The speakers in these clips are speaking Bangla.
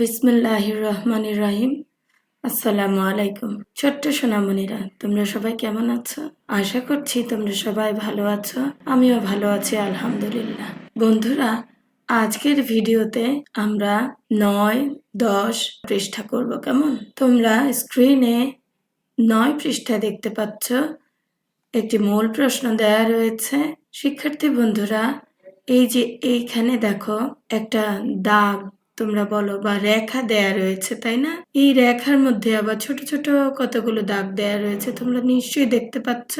বিসমুল্লাহির রহমানির রাহিম আসসালামু আলাইকুম ছোট্ট সোনামণিরা, তোমরা সবাই কেমন আছো? আশা করছি তোমরা সবাই ভালো আছো। আমিও ভালো আছি, আলহামদুলিল্লাহ। বন্ধুরা, আজকের ভিডিওতে আমরা নয়, দশ পৃষ্ঠা করব কেমন? তোমরা স্ক্রিনে নয় পৃষ্ঠা দেখতে পাচ্ছ। একটি মূল প্রশ্ন দেয়া রয়েছে। শিক্ষার্থী বন্ধুরা, এই যে এইখানে দেখো একটা দাগ তোমরা বলো, বা রেখা দেয়া রয়েছে, তাই না? এই রেখার মধ্যে আবার ছোট ছোট কতগুলো দাগ দেয়া রয়েছে, তোমরা নিশ্চয়ই দেখতে পাচ্ছ।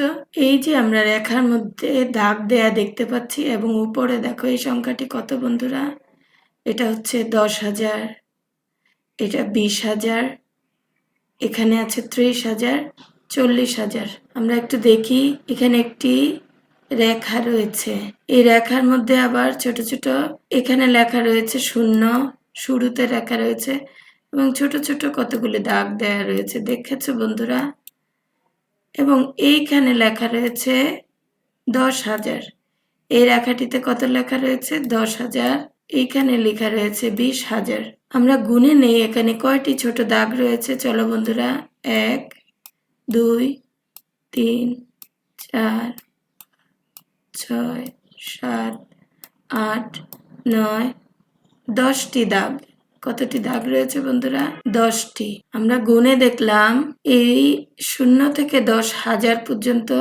এই যে আমরা রেখার মধ্যে দাগ দেয়া দেখতে পাচ্ছি, এবং উপরে দেখো এই সংখ্যাটি কত, বন্ধুরা? এটা হচ্ছে দশ হাজার, এটা বিশ হাজার, এখানে আছে ত্রিশ হাজার, চল্লিশ হাজার। আমরা একটু দেখি, এখানে একটি রেখা রয়েছে। এই রেখার মধ্যে আবার ছোট ছোট, এখানে লেখা রয়েছে শূন্য শুরুতে রাখা রয়েছে এবং ছোট ছোট কতগুলি দাগ দেয়া রয়েছে, দেখেছ বন্ধুরা? এবং এইখানে লেখা রয়েছে দশ হাজার। এই রেখাটিতে কত লেখা রয়েছে? দশ হাজার। এইখানে লেখা রয়েছে বিশ হাজার। আমরা গুনে নেই, এখানে কয়টি ছোট দাগ রয়েছে? চলো বন্ধুরা, এক, দুই, তিন, চার, ছয়, সাত, আট, নয় দশটি দাগ। কতটি দাগ রয়েছে বন্ধুরা? দশটি। আমরা গুনে দেখলাম, এই শূন্য থেকে দশ হাজার পর্যন্ত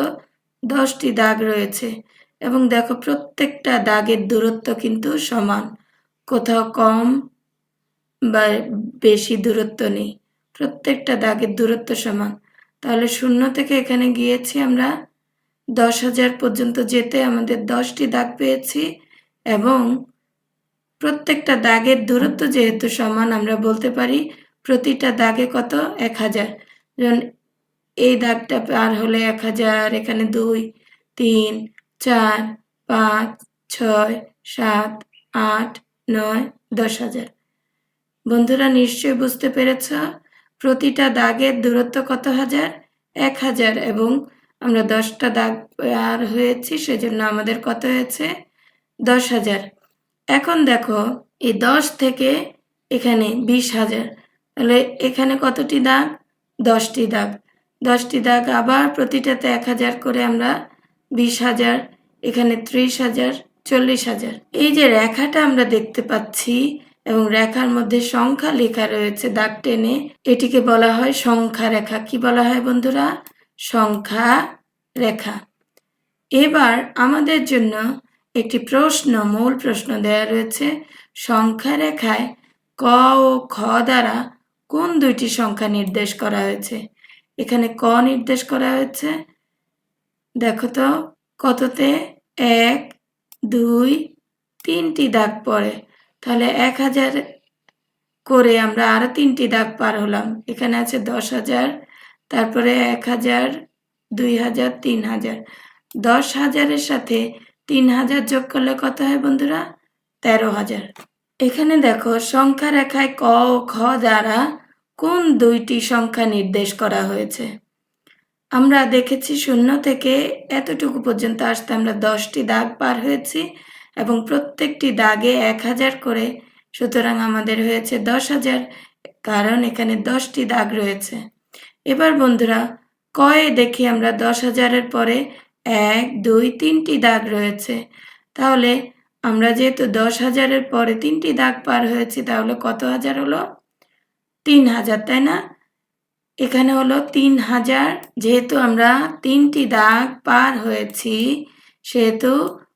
দশটি দাগ রয়েছে। এবং দেখো, প্রত্যেকটা দাগের দূরত্ব কিন্তু সমান। কোথাও কম বা বেশি দূরত্ব নেই। প্রত্যেকটা দাগের দূরত্ব সমান। তাহলে শূন্য থেকে এখানে গিয়েছি আমরা। দশ হাজার পর্যন্ত যেতে আমাদের দশটি দাগ পেয়েছি এবং প্রত্যেকটা দাগের দূরত্ব যেহেতু সমান, আমরা বলতে পারি প্রতিটা দাগে কত? এক হাজার। যেমন এই দাগটা পার হলে এক হাজার, এখানে দুই, তিন, চার, পাঁচ, ছয়, সাত, আট, নয়, দশ হাজার। বন্ধুরা, নিশ্চয়ই বুঝতে পেরেছ প্রতিটা দাগের দূরত্ব কত হাজার? এক হাজার। এবং আমরা দশটা দাগ পার হয়েছি, সেজন্য আমাদের কত হয়েছে? দশ হাজার। এখন দেখো, এই দশ থেকে এখানে বিশ হাজার। তাহলে এখানে কতটি দাগ? দশটি দাগ। দশটি দাগ আবার প্রতিটাতে এক হাজার করে আমরা বিশ হাজার, এখানে ত্রিশ হাজার, চল্লিশ হাজার। এই যে রেখাটা আমরা দেখতে পাচ্ছি, এবং রেখার মধ্যে সংখ্যা লেখা রয়েছে দাগ টেনে, এটিকে বলা হয় সংখ্যা রেখা। কি বলা হয় বন্ধুরা? সংখ্যা রেখা। এবার আমাদের জন্য একটি প্রশ্ন, মূল প্রশ্ন দেয়া রয়েছে, সংখ্যা রেখায় ক ও খ দ্বারা কোন দুইটি সংখ্যা নির্দেশ করা হয়েছে? এখানে ক নির্দেশ করা হয়েছে। দেখো তো, কততে? এক, দুই, তিনটি দাগ পড়ে। তাহলে এক হাজার করে আমরা আরও তিনটি দাগ পার হলাম। এখানে আছে দশ হাজার, তারপরে এক হাজার, দুই হাজার, তিন হাজার। দশ হাজারের সাথে তিন হাজার যোগ করলে কত হয় বন্ধুরা? তেরো হাজার এখানে দেখো, সংখ্যা রেখায় ক ও খ দ্বারা কোন দুইটি সংখ্যা নির্দেশ করা হয়েছে? আমরা দেখেছি শূন্য থেকে এতটুকু পর্যন্ত আসতে আমরা দশটি দাগ পার হয়েছি এবং প্রত্যেকটি দাগে এক হাজার করে, সুতরাং আমাদের হয়েছে দশ হাজার কারণ এখানে দশটি দাগ রয়েছে। এবার বন্ধুরা, কয়ে দেখি আমরা দশ হাজারের পরে এক, দুই, তিনটি দাগ রয়েছে। তাহলে আমরা যেহেতু দশ হাজারের পরে তিনটি দাগ পার হয়েছি, তাহলে কত হাজার হলো? তিন হাজার, তাই না? এখানে হলো তিন হাজার, যেহেতু আমরা তিনটি দাগ পার হয়েছি, সেহেতু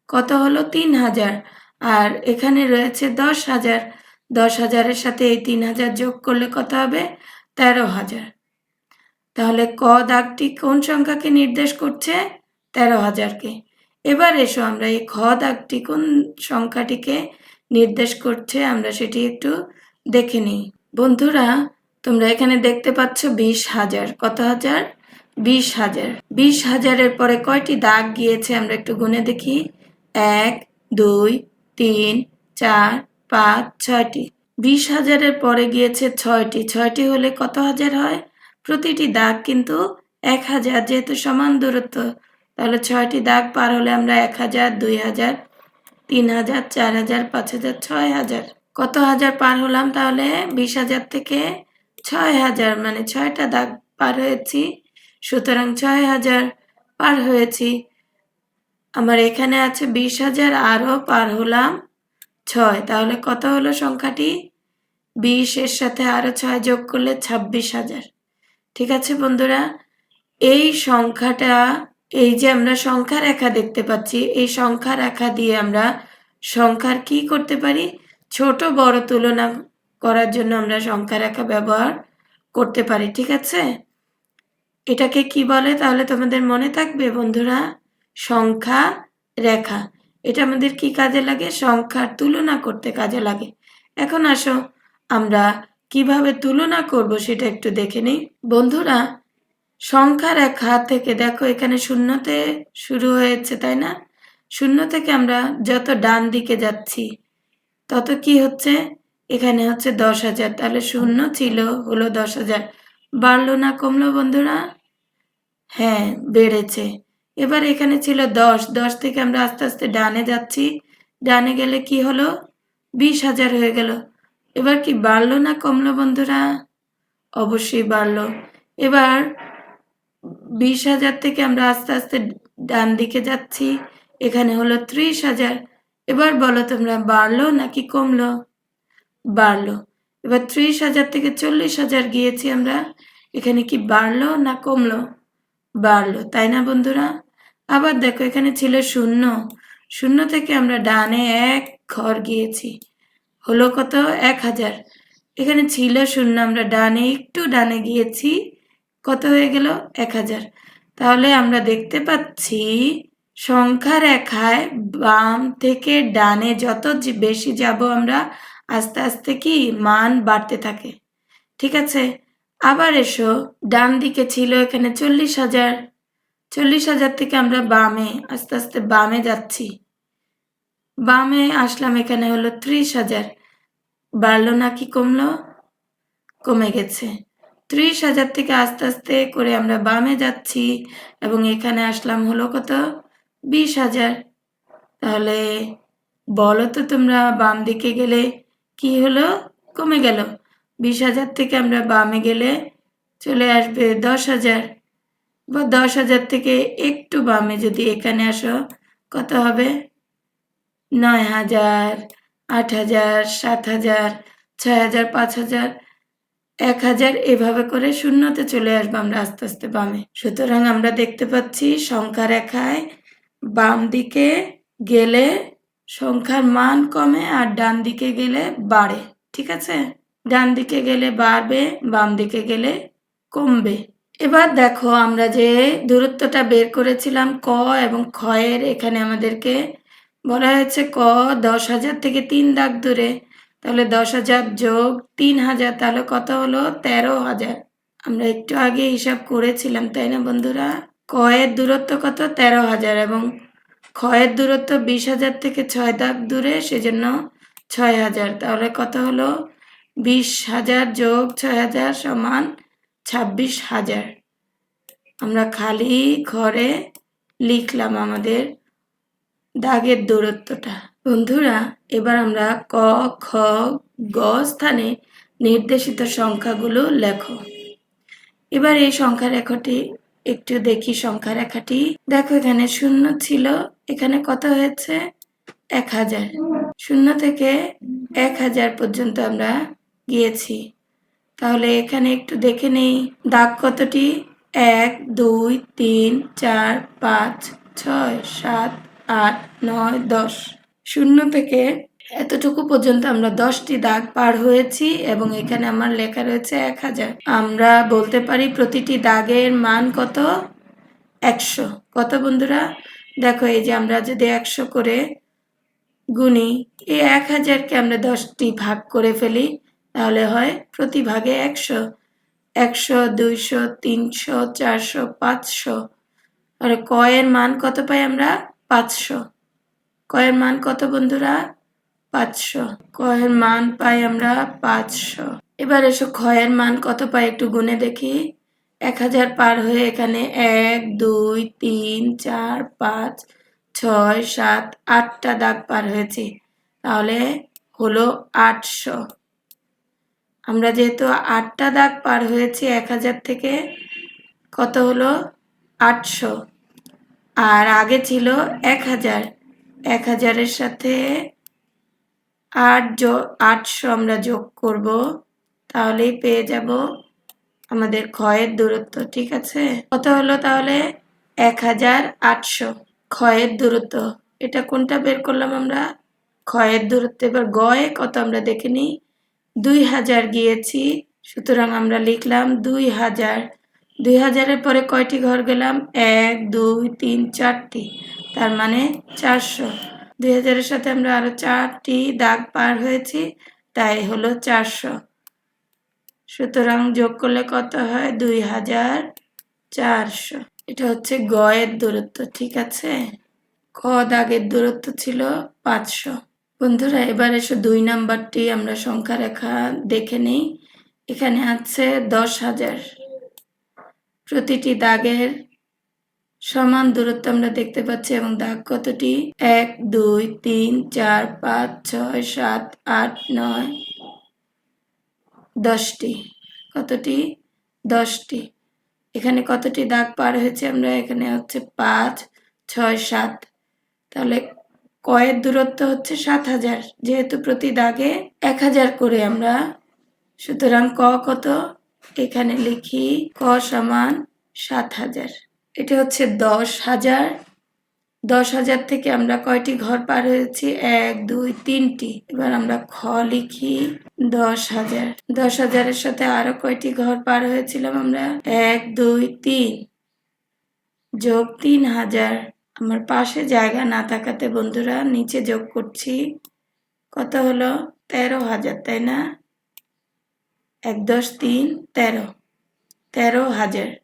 কত হলো? তিন হাজার। আর এখানে রয়েছে দশ হাজার। দশ হাজারের সাথে এই তিন হাজার যোগ করলে কত হবে? তেরো হাজার। তাহলে ক দাগটি কোন সংখ্যাকে নির্দেশ করছে? তেরো হাজারকে। এবার এসো আমরা এই খ দাগটি কোন সংখ্যাটিকে নির্দেশ করছে, আমরা সেটি একটু দেখে নিই। বন্ধুরা, তোমরা এখানে দেখতে পাচ্ছ বিশ হাজার। কত হাজার? বিশ হাজার। বিশ হাজারের পরে কয়টি দাগ গিয়েছে আমরা একটু গুনে দেখি? এক, দুই, তিন, চার, পাঁচ, ছয়টি। বিশ হাজারের পরে গিয়েছে ছয়টি। ছয়টি হলে কত হাজার হয়? প্রতিটি দাগ কিন্তু এক হাজার, যেহেতু সমান দূরত্ব। তাহলে ছয়টি দাগ পার হলে আমরা এক হাজার, দুই হাজার, তিন হাজার, চার হাজার, পাঁচ হাজার, ছয় হাজার। কত হাজার পার হলাম তাহলে? বিশ হাজার থেকে ছয় হাজার মানে ছয়টা দাগ পার হয়েছি। সুতরাং ছয় হাজার পার হয়েছি। আমার এখানে আছে বিশ হাজার, আরও পার হলাম ছয়। তাহলে কত হলো সংখ্যাটি? বিশ এর সাথে আরও ছয় যোগ করলে ছাব্বিশ হাজার। ঠিক আছে বন্ধুরা? এই সংখ্যাটা এই যে আমরা সংখ্যা রেখা দেখতে পাচ্ছি, এই সংখ্যা রেখা দিয়ে আমরা সংখ্যার কি করতে পারি? ছোট বড় তুলনা করার জন্য আমরা সংখ্যা রেখা ব্যবহার করতে পারি, ঠিক আছে? এটাকে কি বলে? তাহলে তোমাদের মনে থাকবে বন্ধুরা, সংখ্যা রেখা। এটা আমাদের কি কাজে লাগে? সংখ্যার তুলনা করতে কাজে লাগে। এখন আসো, আমরা কীভাবে তুলনা করব সেটা একটু দেখে নিই। বন্ধুরা সংখ্যা হাত থেকে দেখো এখানে শূন্যতে শুরু হয়েছে, তাই না? শূন্য থেকে আমরা যত ডান দিকে যাচ্ছি, তত কি হচ্ছে? এখানে হচ্ছে দশ হাজার। তাহলে শূন্য ছিল, হলো দশ হাজার। বাড়লো না, কমলো বন্ধুরা? হ্যাঁ বেড়েছে। এবার এখানে ছিল দশ। দশ থেকে আমরা আস্তে আস্তে ডানে যাচ্ছি। ডানে গেলে কি হলো? বিশ হাজার হয়ে গেল। এবার কি বাড়লো না, কমলো বন্ধুরা? অবশ্যই বাড়লো। এবার বিশ হাজার থেকে আমরা আস্তে আস্তে ডান দিকে যাচ্ছি। এখানে হলো ত্রিশ হাজার। এবার বলো তোমরা বাড়লো নাকি কমলো? বাড়লো। এবার ত্রিশ হাজার থেকে চল্লিশ হাজার গিয়েছি আমরা। এখানে কি বাড়লো না কমলো? বাড়লো, তাই না বন্ধুরা? আবার দেখো, এখানে ছিল শূন্য। শূন্য থেকে আমরা ডানে এক ঘর গিয়েছি। হলো কত? এক হাজার। এখানে ছিল শূন্য, আমরা ডানে একটু ডানে গিয়েছি। কত হয়ে গেল? এক হাজার। তাহলে আমরা দেখতে পাচ্ছি সংখ্যা রেখায় বাম থেকে ডানে যত বেশি যাব আমরা, আস্তে আস্তে কি মান বাড়তে থাকে। ঠিক আছে? আবার এসো, ডান দিকে ছিল এখানে চল্লিশ হাজার। চল্লিশ হাজার থেকে আমরা বামে, আস্তে আস্তে বামে যাচ্ছি। বামে আসলাম এখানে হলো ত্রিশ হাজার। বাড়লো নাকি কমলো? কমে গেছে। ত্রিশ হাজার থেকে আস্তে আস্তে করে আমরা বামে যাচ্ছি এবং এখানে আসলাম হলো কত? বিশ হাজার। তাহলে বলো তো তোমরা বাম দিকে গেলে কি হলো? কমে গেল। বিশ হাজার থেকে আমরা বামে গেলে চলে আসবে দশ হাজার। বা দশ হাজার থেকে একটু বামে যদি এখানে আসো কত হবে? নয় হাজার, আট হাজার, সাত হাজার, ছয় হাজার, পাঁচ হাজার। এক হাজার এভাবে করে শূন্যতে চলে আসব আমরা আস্তে আস্তে বামে। সুতরাং আমরা দেখতে পাচ্ছি সংখ্যা রেখায় বাম দিকে গেলে সংখ্যার মান কমে আর ডান দিকে গেলে বাড়ে, ঠিক আছে? ডান দিকে গেলে বাড়বে, বাম দিকে গেলে কমবে। এবার দেখো আমরা যে দূরত্বটা বের করেছিলাম ক এবং ক্ষয়ের এখানে আমাদেরকে বলা হয়েছে ক দশ হাজার থেকে তিন দাগ দূরে। তাহলে দশ হাজার যোগ তিন হাজার, তাহলে কত হলো? তেরো হাজার। আমরা একটু আগে হিসাব করেছিলাম, তাই না বন্ধুরা? কয়ের দূরত্ব কত? তেরো হাজার এবং ক্ষয়ের দূরত্ব বিশ হাজার থেকে ছয় দাগ দূরে, সেজন্য ছয় হাজার। তাহলে কত হলো? বিশ হাজার যোগ ছয় হাজার সমান ছাব্বিশ হাজার। আমরা খালি ঘরে লিখলাম আমাদের দাগের দূরত্বটা। বন্ধুরা, এবার আমরা ক, খ, গ স্থানে নির্দেশিত সংখ্যাগুলো লেখো। এবার এই সংখ্যা রেখাটি, একটু দেখি সংখ্যা রেখাটি। দেখো, এখানে শূন্য ছিল, এখানে কত হয়েছে? এক হাজার। শূন্য থেকে এক হাজার পর্যন্ত আমরা গিয়েছি। তাহলে এখানে একটু দেখে নেই। দাগ কতটি? এক, দুই, তিন, চার, পাঁচ, ছয়, সাত, আট, নয়, দশ। শূন্য থেকে এতটুকু পর্যন্ত আমরা দশটি দাগ পার হয়েছি এবং এখানে আমার লেখা রয়েছে এক হাজার। আমরা বলতে পারি প্রতিটি দাগের মান কত? একশো। কত বন্ধুরা? দেখো, এই যে আমরা যদি একশো করে গুণি এই এক হাজারকে আমরা দশটি ভাগ করে ফেলি, তাহলে হয় প্রতি ভাগে একশো। একশো, দুইশো, তিনশো, চারশো, পাঁচশো। আর কয়ের মান কত পাই আমরা? পাঁচশো। কয়ের মান কত বন্ধুরা? পাঁচশো। কয়ের মান পাই আমরা পাঁচশো। এবার এসো ক্ষয়ের মান কত পাই একটু গুনে দেখি। এক হাজার পার হয়ে এখানে এক, দুই, তিন, চার, পাঁচ, ছয়, সাত, আটটা দাগ পার হয়েছি। তাহলে হলো আটশো। আমরা যেহেতু আটটা দাগ পার হয়েছি এক হাজার থেকে, কত হলো আটশো? আর আগে ছিল এক হাজার। এক হাজারের সাথে আট আটশো আমরা যোগ করব, তাহলেই পেয়ে যাব আমাদের ক্ষয়ের দূরত্ব, ঠিক আছে? কত হলো তাহলে? এক হাজার আটশো। ক্ষয়ের দূরত্ব। এটা কোনটা বের করলাম আমরা? ক্ষয়ের দূরত্ব। এবার গয়ে কত আমরা দেখে নিই? দুই হাজার গিয়েছি, সুতরাং আমরা লিখলাম দুই হাজার। দুই হাজারের পরে কয়টি ঘর গেলাম? এক, দুই, তিন, চারটি। তার মানে চারশো। দুই হাজারের সাথে আমরা আরও চারটি দাগ পার হয়েছি, তাই হলো চারশো। সুতরাং যোগ করলে কত হয়? দুই হাজার চারশো। এটা হচ্ছে গয়ের দূরত্ব, ঠিক আছে? খ দাগের দূরত্ব ছিল পাঁচশো। বন্ধুরা, এবার এসে দুই নাম্বারটি আমরা সংখ্যা রেখা দেখে নিই। এখানে আছে দশ হাজার। প্রতিটি দাগের সমান দূরত্ব আমরা দেখতে পাচ্ছি এবং দাগ কতটি? এক, দুই, তিন, চার, পাঁচ, ছয়, সাত, আট, নয়, দশটি। কতটি? দশটি। এখানে কতটি দাগ পার হয়েছে আমরা এখানে হচ্ছে পাঁচ, ছয়, সাত। তাহলে কয়ের দূরত্ব হচ্ছে সাত হাজার। যেহেতু প্রতি দাগে এক হাজার করে আমরা, সুতরাং ক কত? এখানে লিখি ক সমান সাত হাজার। এটা হচ্ছে দশ হাজার। দশ হাজার থেকে আমরা কয়টি ঘর পার হয়েছি? এক, দুই, তিনটি। এবার আমরা খ লিখি। দশ হাজার। দশ হাজারের সাথে আরও কয়টি ঘর পার হয়েছিলাম আমরা? এক, দুই, তিন। যোগ তিন হাজার। আমার পাশে জায়গা না থাকাতে বন্ধুরা নিচে যোগ করছি। কত হলো? তেরো হাজার, তাই না? এক, দশ, তিন, তেরো। তেরো হাজার।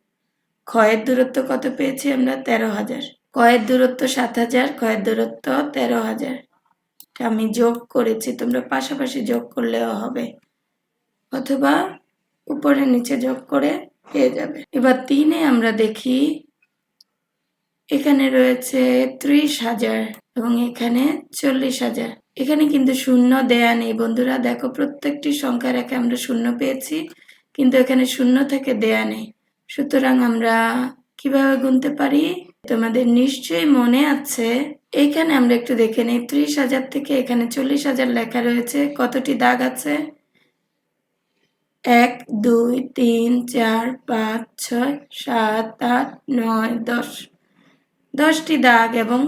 ক্ষয়ের দূরত্ব কত পেয়েছি আমরা? তেরো হাজার। কয়ের দূরত্ব সাত হাজার কয়ের দূরত্ব তেরো হাজার। আমি যোগ করেছি, তোমরা পাশাপাশি যোগ করলেও হবে। অথবা উপরে নিচে যোগ করে পেয়ে যাবে। এবার তিনে আমরা দেখি, এখানে রয়েছে ত্রিশ হাজার এবং এখানে চল্লিশ হাজার। এখানে কিন্তু শূন্য দেয়া নেই বন্ধুরা। দেখো প্রত্যেকটি সংখ্যা রেখে আমরা শূন্য পেয়েছি, কিন্তু এখানে শূন্য থেকে দেয়া নেই। সুতরাং আমরা কীভাবে গুনতে পারি? তোমাদের নিশ্চয়ই মনে আছে। এখানে আমরা একটু দেখে নিই। ত্রিশ হাজার থেকে এখানে চল্লিশ হাজার লেখা রয়েছে। কতটি দাগ আছে? এক, দুই, তিন, চার, পাঁচ, ছয়, সাত, আট, নয়, দশ। দশটি দাগ এবং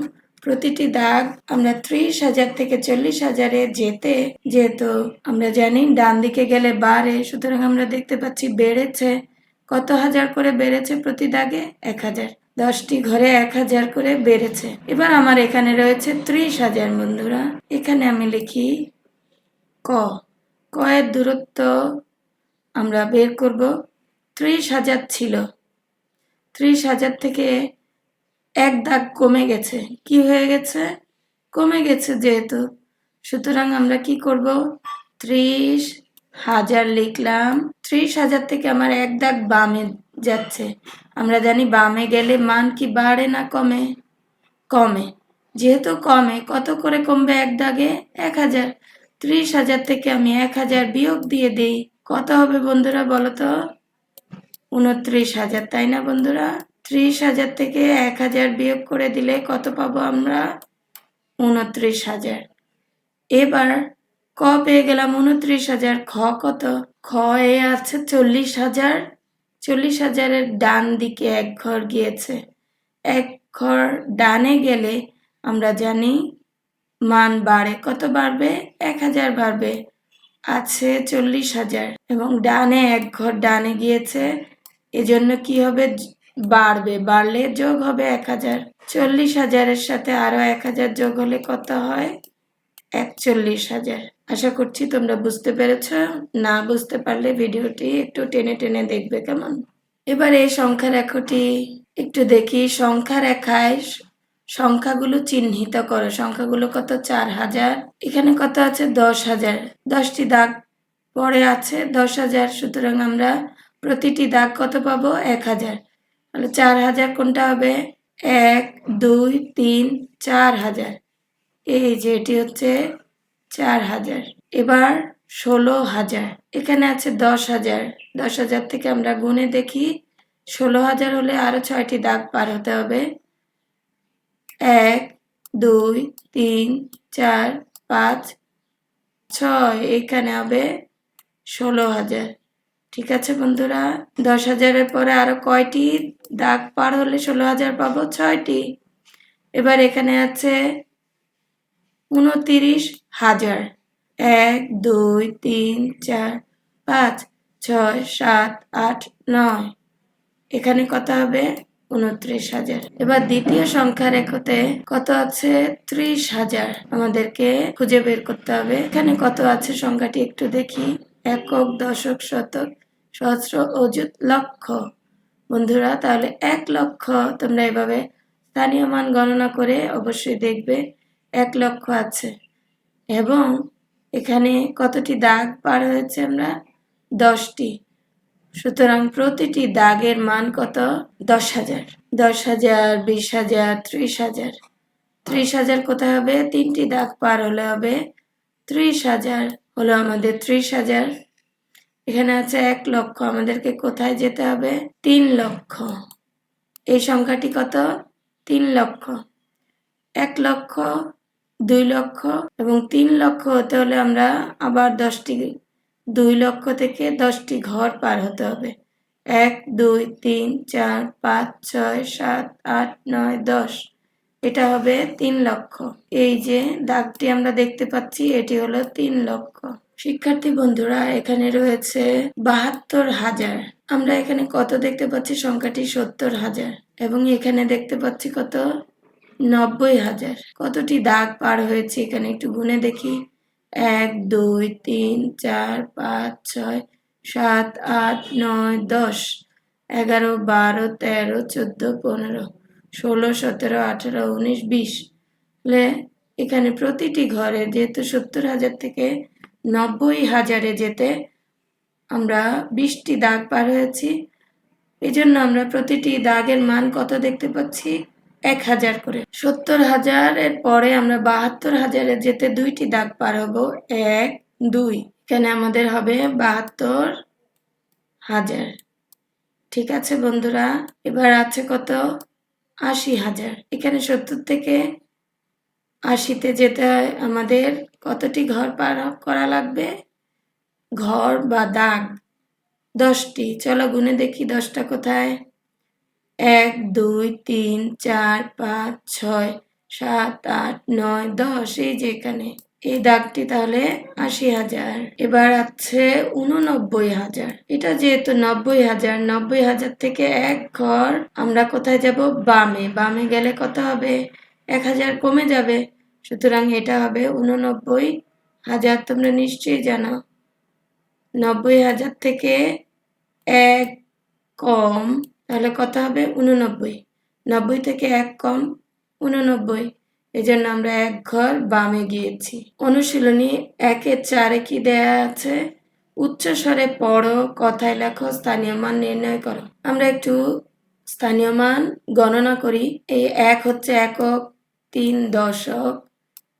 প্রতিটি দাগ আমরা ত্রিশ হাজার থেকে চল্লিশ হাজারে যেতে, যেহেতু আমরা জানি ডান দিকে গেলে বাড়ে, সুতরাং আমরা দেখতে পাচ্ছি বেড়েছে। কত হাজার করে বেড়েছে প্রতি দাগে? এক হাজার। দশটি ঘরে এক হাজার করে বেড়েছে। এবার আমার এখানে রয়েছে ত্রিশ হাজার, বন্ধুরা। এখানে আমি লিখি ক। কয়ের দূরত্ব আমরা বের করব। ত্রিশ হাজার ছিল। ত্রিশ হাজার থেকে এক দাগ কমে গেছে। কি হয়ে গেছে? কমে গেছে যেহেতু। সুতরাং আমরা কি করব? ত্রিশ হাজার লিখলাম, ত্রিশ হাজার থেকে আমার এক দাগ বামে যাচ্ছে। আমরা জানি বামে গেলে মান কি বাড়ে না কমে? কমে। যেহেতু কমে, কত করে কমবে এক দাগে? এক হাজার। ত্রিশ হাজার থেকে আমি এক হাজার বিয়োগ দিয়ে দিই। কত হবে বন্ধুরা বলো তো? উনত্রিশ হাজার, তাই না বন্ধুরা? ত্রিশ হাজার থেকে এক হাজার বিয়োগ করে দিলে কত পাবো আমরা? উনত্রিশ হাজার। এবার ক পেয়ে গেলাম? উনত্রিশ হাজার। খ কত? খ এ আছে চল্লিশ হাজার। চল্লিশ হাজারের ডান দিকে এক ঘর গিয়েছে। এক ঘর ডানে গেলে আমরা জানি মান বাড়ে। কত বাড়বে? এক হাজার বাড়বে। আছে চল্লিশ হাজার। এবং ডানে এক ঘর ডানে গিয়েছে। এজন্য কি হবে? বাড়বে। বাড়লে যোগ হবে এক হাজার। চল্লিশ হাজারের সাথে আরও এক হাজার যোগ হলে কত হয়? একচল্লিশ হাজার। আশা করছি তোমরা বুঝতে পেরেছ। না বুঝতে পারলে ভিডিওটি একটু টেনে টেনে দেখবে কেমন? এবার এই সংখ্যা রেখাটি একটু দেখি। সংখ্যা রেখায় সংখ্যাগুলো চিহ্নিত করো। সংখ্যাগুলো কত? চার হাজার। এখানে কত আছে? দশ হাজার। দশটি দাগ পরে আছে। দশ হাজার। সুতরাং আমরা প্রতিটি দাগ কত পাবো? এক হাজার। তাহলে চার হাজার কোনটা হবে? এক, দুই, তিন, চার হাজার। এই যে এটি হচ্ছে চার হাজার। এবার ষোলো হাজার। এখানে আছে দশ হাজার। দশ হাজার থেকে আমরা গুণে দেখি, ষোলো হাজার হলে আরও ছয়টি দাগ পার হতে হবে। এক, দুই, তিন, চার, পাঁচ, ছয়, এখানে হবে ষোলো হাজার। ঠিক আছে বন্ধুরা, দশ হাজারের পরে আরও কয়টি দাগ পার হলে ষোলো হাজার পাবো? ছয়টি। এবার এখানে আছে উনতিরিশ হাজার। এক, দুই, তিন, চার, পাঁচ, ছয়, সাত, আট, নয়। এখানে কত হবে? উনত্রিশ হাজার। এবার দ্বিতীয় সংখ্যা রেখতে কত আছে? ত্রিশ হাজার। আমাদেরকে খুঁজে বের করতে হবে। এখানে কত আছে? সংখ্যাটি একটু দেখি। একক, দশক, শতক, সহস্র, অযুত, লক্ষ। বন্ধুরা, তাহলে এক লক্ষ তোমরা এভাবে স্থানীয় মান গণনা করে অবশ্যই দেখবে। এক লক্ষ আছে। এবং এখানে কতটি দাগ পার হয়েছে আমরা? দশটি। সুতরাং প্রতিটি দাগের মান কত? দশ হাজার। দশ হাজার, বিশ হাজার, ত্রিশ হাজার। ত্রিশ হাজার কোথায় হবে? তিনটি দাগ পার হলে হবে ত্রিশ হাজার। হলো আমাদের ত্রিশ হাজার। এখানে আছে এক লক্ষ। আমাদেরকে কোথায় যেতে হবে? তিন লক্ষ। এই সংখ্যাটি কত? তিন লক্ষ। এক লক্ষ দুই লক্ষ এবং তিন লক্ষ হতে হলে আমরা আবার দশটি, দুই লক্ষ থেকে দশটি ঘর পার হতে হবে। এক, দুই, তিন, চার, পাঁচ, ছয়, সাত, আট, নয়, দশ। এটা হবে তিন লক্ষ। এই যে দাগটি আমরা দেখতে পাচ্ছি, এটি হলো তিন লক্ষ। শিক্ষার্থী বন্ধুরা, এখানে রয়েছে বাহাত্তর হাজার। আমরা এখানে কত দেখতে পাচ্ছি? সংখ্যাটি সত্তর হাজার। এবং এখানে দেখতে পাচ্ছি কত? নব্বই হাজার। কতটি দাগ পার হয়েছে এখানে একটু গুনে দেখি। এক, দুই, তিন, চার, পাঁচ, ছয়, সাত, আট, নয়, দশ, এগারো, বারো, তেরো, চোদ্দ, পনেরো, ষোলো, সতেরো, আঠেরো, উনিশ, বিশ। তাহলে এখানে প্রতিটি ঘরে যেহেতু সত্তর হাজার থেকে নব্বই হাজারে যেতে আমরা বিশটি দাগ পার হয়েছি এই জন্য আমরা প্রতিটি দাগের মান কত দেখতে পাচ্ছি? এক হাজার করে। সত্তর হাজারের পরে আমরা বাহাত্তর হাজারে যেতে দুইটি দাগ পার হব। এক, দুই। এখানে আমাদের হবে বাহাত্তর হাজার। ঠিক আছে বন্ধুরা, এবার আছে কত? আশি হাজার। এখানে সত্তর থেকে আশিতে যেতে হয়। আমাদের কতটি ঘর পার করা লাগবে? ঘর বা দাগ। দশটি। চলো গুনে দেখি দশটা কোথায়? এক, দুই, তিন, চার, পাঁচ, ছয়, সাত, আট, নয়, দশ, এই যে এখানে। এই দাগটি তাহলে আশি হাজার। এবার আছে উননব্বই হাজার। এটা যেহেতু নব্বই হাজার নব্বই হাজার থেকে এক ঘর আমরা কোথায় যাব? বামে। বামে গেলে কত হবে? এক হাজার কমে যাবে। সুতরাং এটা হবে উননব্বই হাজার। তোমরা নিশ্চয়ই জানো, নব্বই হাজার থেকে এক কম তাহলে কত হবে? উননব্বই নব্বই থেকে এক কম উননব্বই এই জন্য আমরা এক ঘর বামে গিয়েছি। অনুশীলনী একের চারে কি দেয়া আছে? উচ্চ স্বরে পড়ো, কথায় লেখো, স্থানীয় মান নির্ণয় করো। আমরা একটু স্থানীয় মান গণনা করি। এই এক হচ্ছে একক, তিন দশক,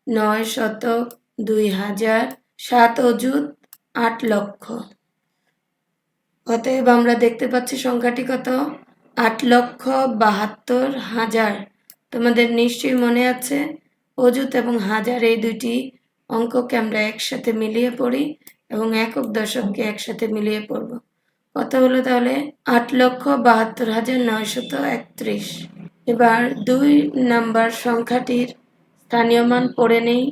নয় শতক, দুই হাজার, সাত অযুত, আট লক্ষ। অতএব আমরা দেখতে পাচ্ছি সংখ্যাটি কত? আট লক্ষ বাহাত্তর হাজার। তোমাদের নিশ্চয়ই মনে আছে, অযুত এবং হাজার এই দুইটি অঙ্ককে আমরা একসাথে মিলিয়ে পড়ি এবং একক দশককে একসাথে মিলিয়ে পড়ব। কত হলো তাহলে? আট লক্ষ বাহাত্তর হাজার নয়শত একত্রিশ। এবার দুই নাম্বার সংখ্যাটির স্থানীয় মান পড়ে নেই।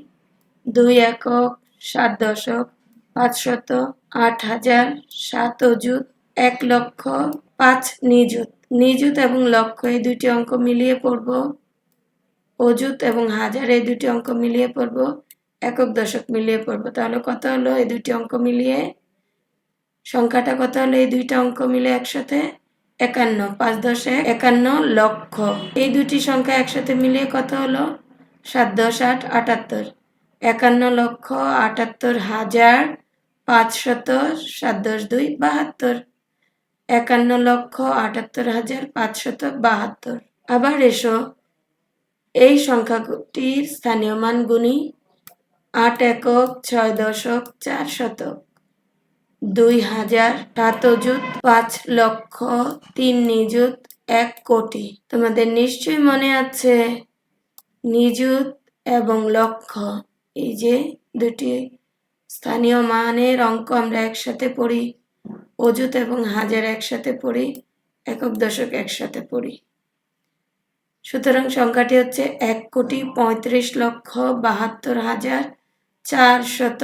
দুই একক, সাত দশক, পাঁচশত আট হাজার সাত অযুত এক লক্ষ পাঁচ নিযুত। নিযুত এবং লক্ষ এই দুটি অঙ্ক মিলিয়ে পড়ব। অযুত এবং হাজার এই দুটি অঙ্ক মিলিয়ে পড়ব। একক দশক মিলিয়ে পড়ব। তাহলে কত হলো? এই দুটি অঙ্ক মিলিয়ে সংখ্যাটা কত হলো? এই দুইটা অঙ্ক মিলে একসাথে একান্ন। পাঁচ দশে একান্ন লক্ষ। এই দুটি সংখ্যা একসাথে মিলিয়ে কত হলো? সাত দশ আট আটাত্তর। একান্ন লক্ষ আটাত্তর হাজার পাঁচশত সাত দশ দুই, বাহাত্তর। একান্ন লক্ষ আটাত্তর হাজার পাঁচশত বাহাত্তর। আবার এসো। এই সংখ্যাটির স্থানীয় মান গুণি আট একক ছয় দশক চার শতক। দুই হাজার সাত অযুত পাঁচ লক্ষ তিন নিযুত এক কোটি। তোমাদের নিশ্চয়ই মনে আছে, নিযুত এবং লক্ষ। এই যে দুটি স্থানীয় মানের অঙ্ক আমরা একসাথে পড়ি, অযুত এবং হাজার একসাথে পড়ি, একক দশক একসাথে পড়ি। সুতরাং সংখ্যাটি হচ্ছে এক কোটি পঁয়ত্রিশ লক্ষ বাহাত্তর হাজার চারশত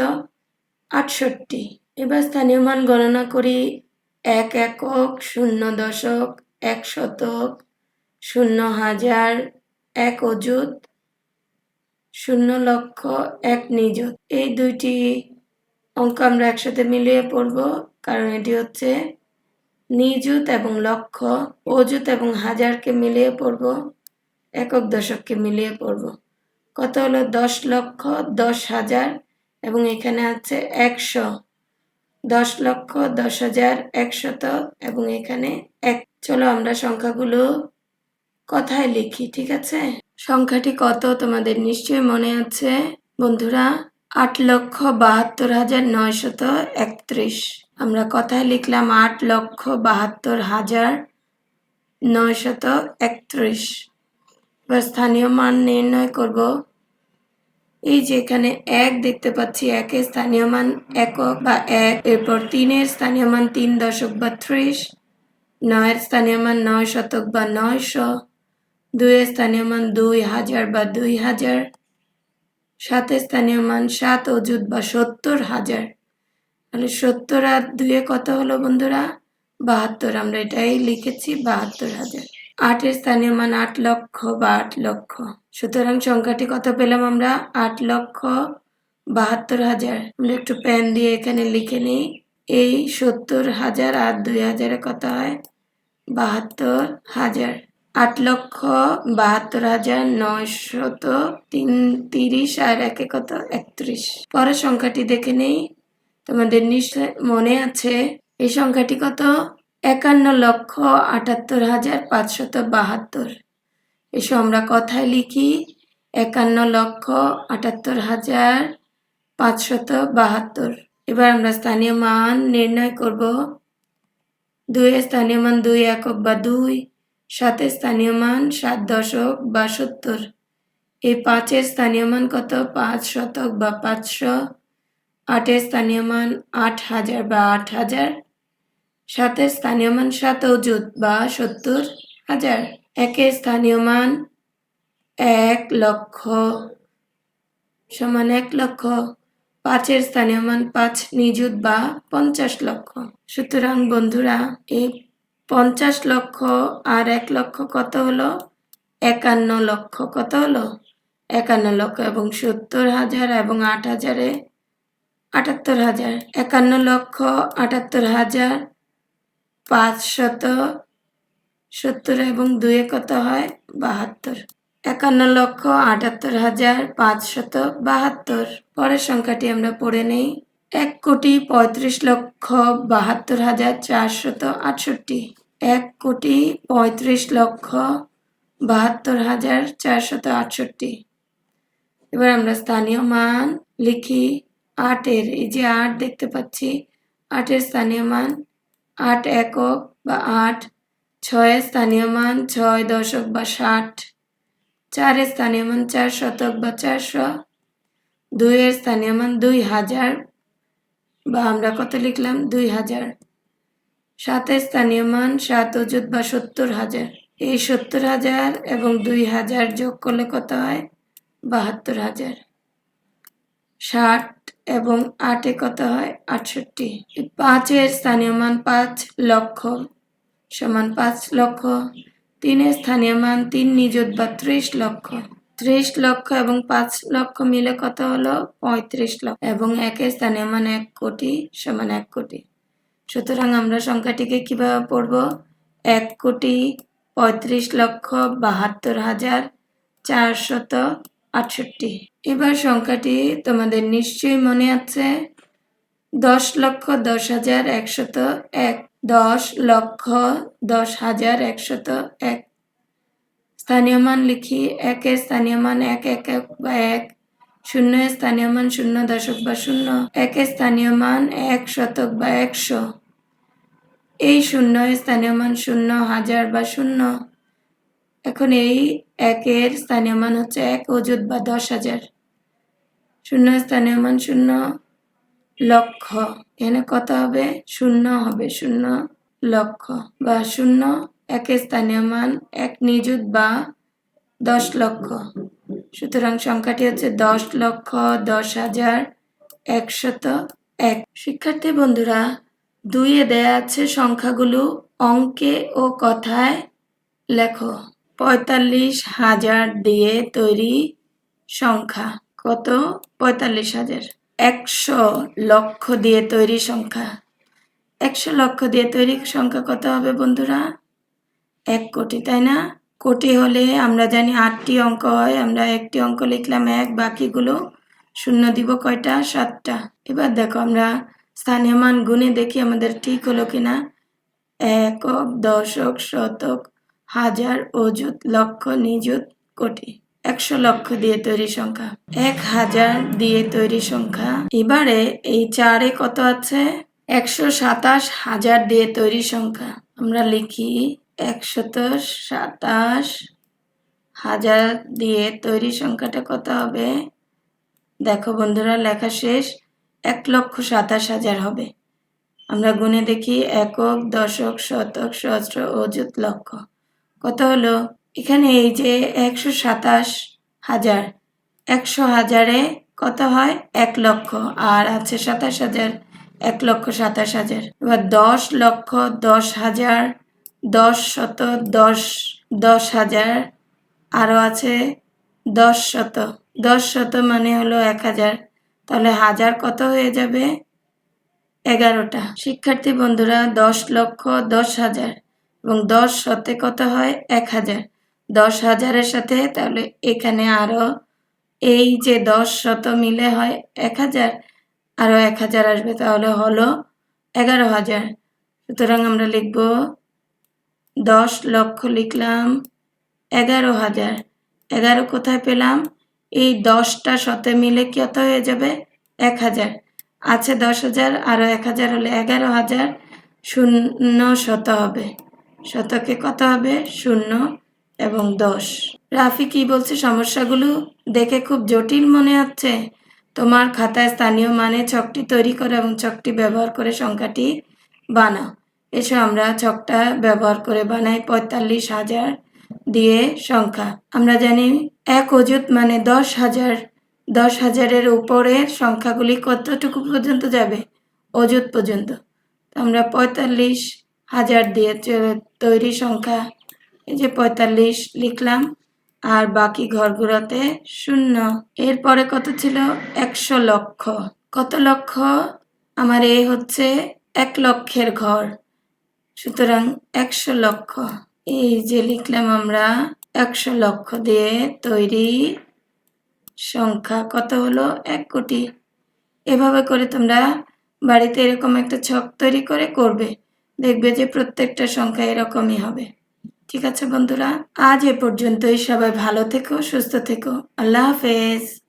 আটষট্টি। এবার স্থানীয় মান গণনা করি, এক একক শূন্য দশক এক শতক শূন্য হাজার এক অযুত শূন্য লক্ষ এক নিযুত। এই দুইটি অঙ্ক আমরা একসাথে মিলিয়ে পড়ব, কারণ এটি হচ্ছে নিযুত এবং লক্ষ, অযুত এবং হাজারকে মিলিয়ে পড়ব, একক দশককে মিলিয়ে পড়ব। কত হলো? দশ লক্ষ, দশ হাজার এবং এখানে আছে একশো। দশ লক্ষ, দশ হাজার, একশত এবং এখানে এক। চলো আমরা সংখ্যাগুলো কথায় লিখি, ঠিক আছে? সংখ্যাটি কত? তোমাদের নিশ্চয়ই মনে আছে। বন্ধুরা আট লক্ষ বাহাত্তর হাজার নয়শত একত্রিশ। আমরা কথায় লিখলাম আট লক্ষ বাহাত্তর হাজার নয়শত একত্রিশ। এবার স্থানীয় মান নির্ণয় করব। এই যে এখানে এক দেখতে পাচ্ছি, একের স্থানীয় মান একক বা এক, এরপর তিনের স্থানীয় মান তিন দশক বা ত্রিশ, নয়ের স্থানীয় মান নয় শতক বা নয়শো, দুইয়ের স্থানীয় মান দুই হাজার বা দুই হাজার সাতের স্থানীয় মান সাত অযুত বা সত্তর হাজার। তাহলে সত্তর আর দুয়ে কত হলো বন্ধুরা? বাহাত্তর, আমরা এটাই লিখেছি বাহাত্তর হাজার। আটের স্থানীয় মান আট লক্ষ বা আট লক্ষ। সুতরাং সংখ্যাটি কত পেলাম আমরা? আট লক্ষ বাহাত্তর হাজার। আমরা একটু প্যান দিয়ে এখানে লিখে নিই। এই সত্তর হাজার আর দুই হাজারে কত হয়? বাহাত্তর হাজার। আট লক্ষ বাহাত্তর হাজার নয়শত তিন তিরিশ আর একে কত একত্রিশ। পরের সংখ্যাটি দেখে নেই। তোমাদের নিশ্চয় মনে আছে, এই সংখ্যাটি কত? একান্ন লক্ষ আটাত্তর হাজার পাঁচশত বাহাত্তর। এসো আমরা কথায় লিখি, একান্ন লক্ষ আটাত্তর হাজার পাঁচশত বাহাত্তর। এবার আমরা স্থানীয় মান নির্ণয় করব। দুইয়ের স্থানীয় মান দুই, একক বা দুই। সাতের স্থানীয় মান সাত দশক বা সত্তর। এই পাঁচের স্থানীয় মান কত? পাঁচ শতক বা পাঁচশো। আটের স্থানীয় মান আট হাজার বা আট হাজার। সাতের স্থানীয় মান সাত অযুত বা সত্তর হাজার। একের স্থানীয় মান এক লক্ষ সমান এক লক্ষ। পাঁচের স্থানীয় মান পাঁচ নিযুত বা পঞ্চাশ লক্ষ। সুতরাং বন্ধুরা, এই পঞ্চাশ লক্ষ আর এক লক্ষ কত হলো? একান্ন লক্ষ কত হলো? একান্ন লক্ষ এবং সত্তর হাজার এবং আট হাজারে আটাত্তর হাজার। একান্ন লক্ষ আটাত্তর হাজার পাঁচশত সত্তর এবং দুয়ে কত হয়? বাহাত্তর। একান্ন লক্ষ আটাত্তর হাজার পাঁচশত বাহাত্তর। পরের সংখ্যাটি আমরা পড়ে নেই। এক কোটি পঁয়ত্রিশ লক্ষ বাহাত্তর হাজার চারশত আটষট্টি। এক কোটি পঁয়ত্রিশ লক্ষ বাহাত্তর হাজার চারশত আটষট্টি। এবার আমরা স্থানীয় মান লিখি আটের। এই যে আট দেখতে পাচ্ছি, আটের স্থানীয় মান আট একক বা আট, ছয়ের স্থানীয় মান ছয় দশক বা ষাট, চারের স্থানীয় মান চার শতক বা চারশো, দুইয়ের স্থানীয় মান দুই হাজার বা আমরা কত লিখলাম? দুই হাজার। সাতের স্থানীয় মান সাত অযুত বা সত্তর হাজার। এই সত্তর হাজার এবং দুই হাজার যোগ করলে কত হয়? বাহাত্তর হাজার। ষাট এবং আটে কত হয়? আটষট্টি। পাঁচের স্থানীয় মান পাঁচ লক্ষ সমান পাঁচ লক্ষ। তিনের স্থানীয় মান তিন নিযুত বা ত্রিশ লক্ষ। ত্রিশ লক্ষ এবং পাঁচ লক্ষ মিলে কত হলো? পঁয়ত্রিশ লক্ষ। এবং একের স্থানীয় মান এক কোটি সমান এক কোটি। সুতরাং আমরা সংখ্যাটিকে কীভাবে পড়ব? এক কোটি পঁয়ত্রিশ লক্ষ বাহাত্তর হাজার চারশত আটষট্টি। এবার সংখ্যাটি তোমাদের নিশ্চয়ই মনে আছে। দশ লক্ষ দশ হাজার একশত এক, দশ লক্ষ দশ হাজার একশত এক। স্থানীয় মান লিখি একের স্থানীয় মান এক এক এক বা এক। শূন্য স্থানীয় মান শূন্য দশক বা শূন্য। একের স্থানীয় মান এক শতক বা একশো। এই শূন্য স্থানীয় মান শূন্য, হাজার বা শূন্য। এখন এই একের স্থানীয় মান হচ্ছে এক, অযুত বা দশ হাজার। শূন্য স্থানীয় মান শূন্য লক্ষ। এখানে কত হবে? শূন্য হবে, শূন্য লক্ষ বা শূন্য একের স্থানীয় মান, এক নিযুত বা দশ লক্ষ। সুতরাং সংখ্যাটি হচ্ছে দশ লক্ষ দশ হাজার একশত এক। শিক্ষার্থী বন্ধুরা, দুইয়ে দেয়া আছে সংখ্যাগুলো অঙ্কে ও কথায় লেখো। পঁয়তাল্লিশ হাজার দিয়ে তৈরি সংখ্যা। কত? পঁয়তাল্লিশ হাজার। একশো লক্ষ দিয়ে তৈরি সংখ্যা। একশো লক্ষ দিয়ে তৈরি সংখ্যা কত হবে বন্ধুরা? এক কোটি, তাই না? কোটি হলে আমরা জানি আটটি অঙ্ক হয়, আমরা একটি অঙ্ক লিখলাম এক, বাকিগুলো শূন্য দিব কয়টা? সাতটা। এবার দেখো, আমরা স্থানীয় মান গুণে দেখি আমাদের ঠিক হলো কিনা। একক, দশক, শতক, হাজার, অযুত, লক্ষ, নিযুত, কোটি। একশো লক্ষ দিয়ে তৈরি সংখ্যা। এক হাজার দিয়ে তৈরি সংখ্যা। এবারে এই চারে কত আছে? একশো সাতাশ হাজার দিয়ে তৈরি সংখ্যা। আমরা লিখি একশত সাতাশ, হাজার দিয়ে তৈরি সংখ্যাটা কত হবে? দেখো বন্ধুরা, লেখা শেষ। এক লক্ষ সাতাশ হাজার হবে। আমরা গুণে দেখি, একক, দশক, শতক, সহস্র, অযুত লক্ষ। কত হলো? এখানে এই যে একশো সাতাশ হাজার। একশো হাজারে কত হয়? এক লক্ষ। আর আছে সাতাশ হাজার। এক লক্ষ সাতাশ হাজার। এবার দশ লক্ষ দশ হাজার দশ শত, দশ দশ হাজার আরও আছে। দশ শত দশ শত মানে হলো এক হাজার। তাহলে হাজার কত হয়ে যাবে? এগারোটা। শিক্ষার্থী বন্ধুরা, দশ লক্ষ দশ হাজার এবং দশ শতে কত হয়? এক হাজার। দশ হাজারের সাথে তাহলে এখানে আরও এই যে দশ শত মিলে হয় এক হাজার আরও এক হাজার আসবে। তাহলে হলো এগারো হাজার। সুতরাং আমরা লিখব দশ লক্ষ লিখলাম, এগারো হাজার। এগারো কোথায় পেলাম? এই দশটা শতে মিলে কত হয়ে যাবে? এক হাজার। আছে দশ হাজার আরও এক হাজার হলে এগারো হাজার, শূন্য শত হবে। শতকে কত হবে? শূন্য এবং দশ। রাফি কি বলছে সমস্যাগুলো? দেখে খুব জটিল মনে হচ্ছে। তোমার খাতায় স্থানীয় মানে ছকটি তৈরি করো এবং ছকটি ব্যবহার করে সংখ্যাটি বানাও। এসো আমরা ছকটা ব্যবহার করে বানাই পঁয়তাল্লিশ হাজার দিয়ে সংখ্যা। আমরা জানি এক অযুত মানে দশ হাজার, দশ হাজারের উপরের সংখ্যাগুলি কতটুকু পর্যন্ত যাবে? অযুত পর্যন্ত। আমরা পঁয়তাল্লিশ হাজার দিয়ে তৈরি সংখ্যা। এই যে পঁয়তাল্লিশ লিখলাম, আর বাকি ঘরগুলোতে শূন্য। এরপরে কত ছিল? একশো লক্ষ। কত লক্ষ? আমার এ হচ্ছে এক লক্ষের ঘর। সুতরাং একশো লক্ষ। এই যে লিখলাম আমরা, একশো লক্ষ দিয়ে তৈরি সংখ্যা কত হলো? এক কোটি। এভাবে করে তোমরা বাড়িতে এরকম একটা ছক তৈরি করে করবে। দেখবে যে প্রত্যেকটা সংখ্যা এরকমই হবে। ঠিক আছে বন্ধুরা, আজ এ পর্যন্তই। সবাই ভালো থেকো, সুস্থ থেকো। আল্লাহ হাফেজ।